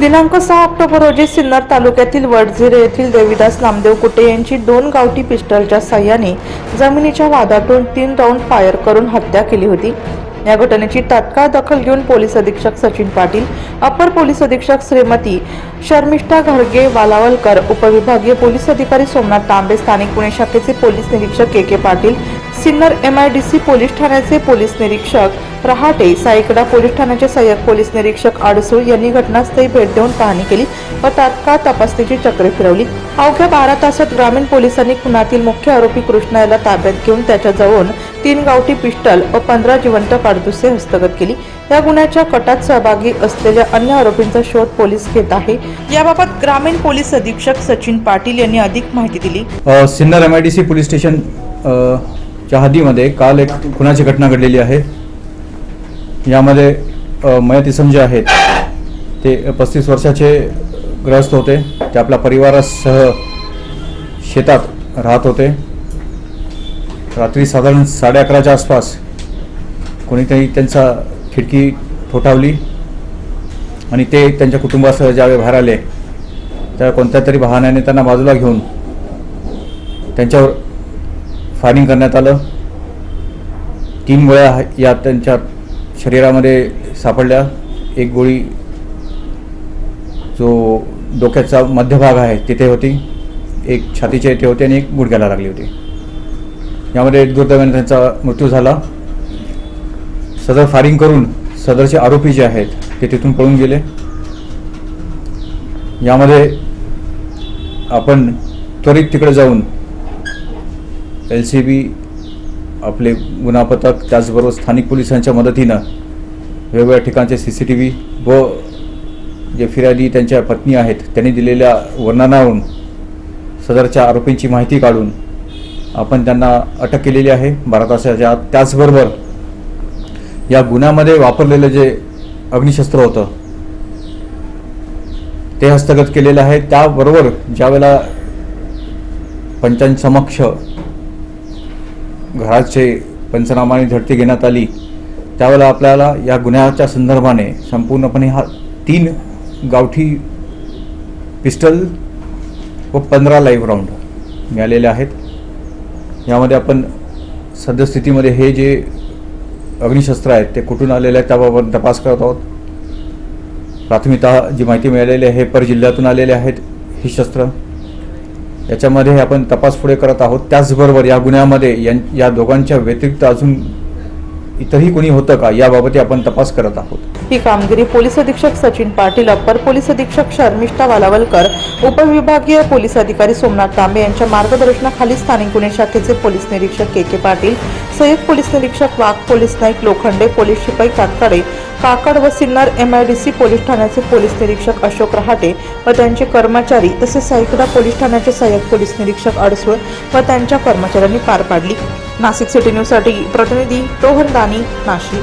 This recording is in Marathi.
दिनांक सहा ऑक्टोबर रोजी सिन्नर तालुक्यातील वडझिरे येथील देवीदास नामदेव कुटे यांची दोन गावठी पिस्टलच्या साह्याने जमिनीच्या वादातून तीन राऊंड फायर करून हत्या केली होती. या घटनेची तात्काळ दखल घेऊन पोलीस अधीक्षक सचिन पाटील अपर पोलीस अधीक्षक श्रीमती शर्मिष्ठा घाडगे वालावलकर उपविभागीय पोलीस अधिकारी सोमनाथ तांबे स्थानिक पुणे शाखेचे पोलीस निरीक्षक K K Patil Sinnar M I D C police ठाण्याचे पोलीस निरीक्षक रहाटे साईकडा पोलीस ठाण्याचे सहाय्यक पोलीस निरीक्षक आडसूळ यांनी घटनास्थळी भेट देऊन पाहणी केली व तात्काळ तपासणीची चक्रे फिरवली. अवघ्या बारा तासात ग्रामीण पोलिसांनी खुनातील मुख्य आरोपी कृष्णा याला ताब्यात घेऊन त्याच्याजवळून तीन गावठी पिस्टल व पंधरा जिवंत काडतुसे हस्तगत केली. या गुन्ह्याच्या कटात सहभागी असलेल्या अन्य आरोपींचा शोध पोलीस घेत आहे. याबाबत ग्रामीण पोलीस अधीक्षक सचिन पाटील यांनी अधिक माहिती दिली. Sinnar M I D C police station च्या हद्दीमध्ये काल एक खुनाची घटना घडलेली आहे. यामध्ये मयत इसम जे आहेत ते पस्तीस वर्षाचे ग्रस्त होते. ते आपल्या परिवारासह शेतात राहत होते. रात्री साधारण साडे अकराच्या आसपास कोणीतरी त्यांचा खिडकी ठोठावली आणि ते त्यांच्या कुटुंबासह ज्यावेळी बाहेर आले त्या कोणत्या तरी वाहनाने त्यांना बाजूला घेऊन त्यांच्यावर फायरिंग करण्यात आलं. तीन गोळ्या या त्यांच्या शरीरामध्ये सापडल्या. एक गोळी जो डोक्याचा मध्यभाग आहे तिथे होती एक छातीच्या इथे होती आणि एक गुडघ्याला लागली होती. यामध्ये दुर्दैवाने त्यांचा मृत्यू झाला. सदर फायरिंग करून सदरचे आरोपी जे आहेत ते तिथून पळून गेले. यामध्ये आपण त्वरित तिकडे जाऊन एल सी बी आपले गुन्हा पथक त्याचबरोबर स्थानिक पोलिसांच्या मदतीनं वेगवेगळ्या ठिकाणचे सी सी टी व्ही व जे फिर्यादी त्यांच्या पत्नी आहेत त्यांनी दिलेल्या वर्णनावरून सदरच्या आरोपींची माहिती काढून आपण त्यांना अटक केलेली आहे. बारा तासाच्या त्याचबरोबर या गुन्ह्यामध्ये वापरलेलं जे अग्निशस्त्र होतं ते हस्तगत केलेलं आहे. त्याबरोबर ज्यावेळेला पंचांसमक्ष घराचे पंचनामाने झडती घेण्यात आली त्यावेळेला आपल्याला या गुन्ह्याच्या संदर्भाने संपूर्णपणे हा तीन गावठी पिस्टल व पंधरा लाईव्ह राऊंड मिळालेले आहेत. यामध्ये आपण सद्यस्थितीमध्ये हे जे अग्निशस्त्र आहेत ते कुठून आलेले आहेत त्याबाबत तपास करत आहोत. प्राथमिक जी माहिती मिळालेली आहे हे पर जिल्ह्यातून आलेले आहेत ही शस्त्र. याच्यामध्ये आपण तपास पुढे करत आहोत. त्याचबरोबर या गुन्ह्यामध्ये यां या दोघांच्या व्यतिरिक्त अजून इतरही कोणी होतं का याबाबतही आपण तपास करत आहोत. ही कामगिरी पोलीस अधीक्षक सचिन पाटील अप्पर पोलीस अधीक्षक शर्मिष्ठा वालावलकर उपविभागीय पोलीस अधिकारी सोमनाथ तांबे यांच्या मार्गदर्शनाखाली स्थानिक गुन्हे शाखेचे पोलीस निरीक्षक के के पाटील सहाय्यक पोलीस निरीक्षक वाघ पोलीस नाईक लोखंडे पोलीस शिपाई कातकडे काकड व सिन्नर एमआयडीसी पोलीस ठाण्याचे पोलीस निरीक्षक अशोक रहाटे व त्यांचे कर्मचारी तसेच साईकडा पोलीस ठाण्याचे सहाय्यक पोलीस निरीक्षक अडसूळ व त्यांच्या कर्मचाऱ्यांनी पार पाडली. नाशिक सिटी न्यूजसाठी प्रतिनिधी रोहन दानी नाशिक.